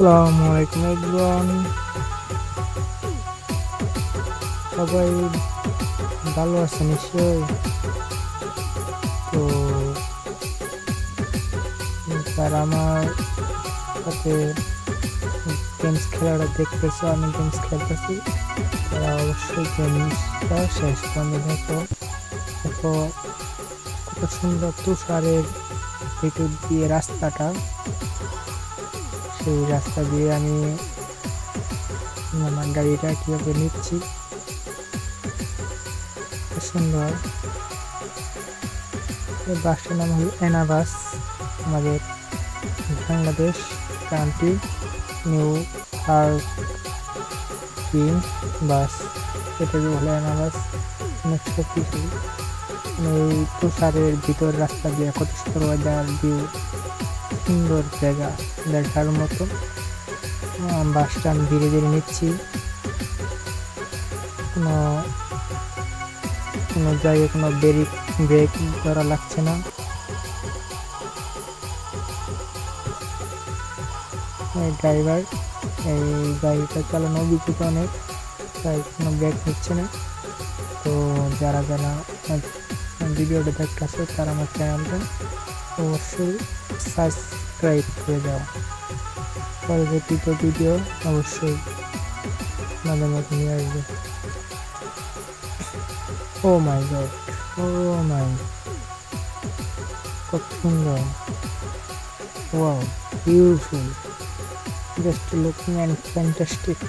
আসসালামু আলাইকুম এভরিওয়ান। সবাই ভালো আছে নিশ্চয়ই? তো যারা আমার সাথে গেমস খেলাটা দেখতেছো, আমি গেমস খেলতেছি। তারা অবশ্যই গেমসটা শেষ পর্যন্ত দেখো দেখো কত সুন্দর তুষারের ভিতর দিয়ে রাস্তাটা, সেই রাস্তা দিয়ে আমি আমার গাড়িটা কীভাবে নিচ্ছি সুন্দর। বাসটার নাম হলো এনা বাস আমাদের Bangladesh country new parking bus. এটাকে বলে এনা বাস অনেক এই তুষারের ভিতর রাস্তা দিয়ে কত সুন্দর ভিউ সুন্দর জায়গা দেখার মতো। বাসটা আমি ধীরে ধীরে নিচ্ছি। কোনো কোনো জায়গায় কোনো ব্রেক ব্রেক করা লাগছে না। ড্রাইভার এই গাড়িটা চালানো অভিযোগ অনেক, তাই কোনো ব্রেক নিচ্ছে না। তো যারা যারা ভিডিওটা দেখতেছে তারা আমার চ্যানেলটা অবশ্যই সাবস্ক্রাইব করে দাও। পরবর্তীতে ভিডিও অবশ্যই আমাদের মতো নিয়ে আসবে। ও মাই গড ও মাই কত সুন্দর। Wow beautiful just looking and fantastic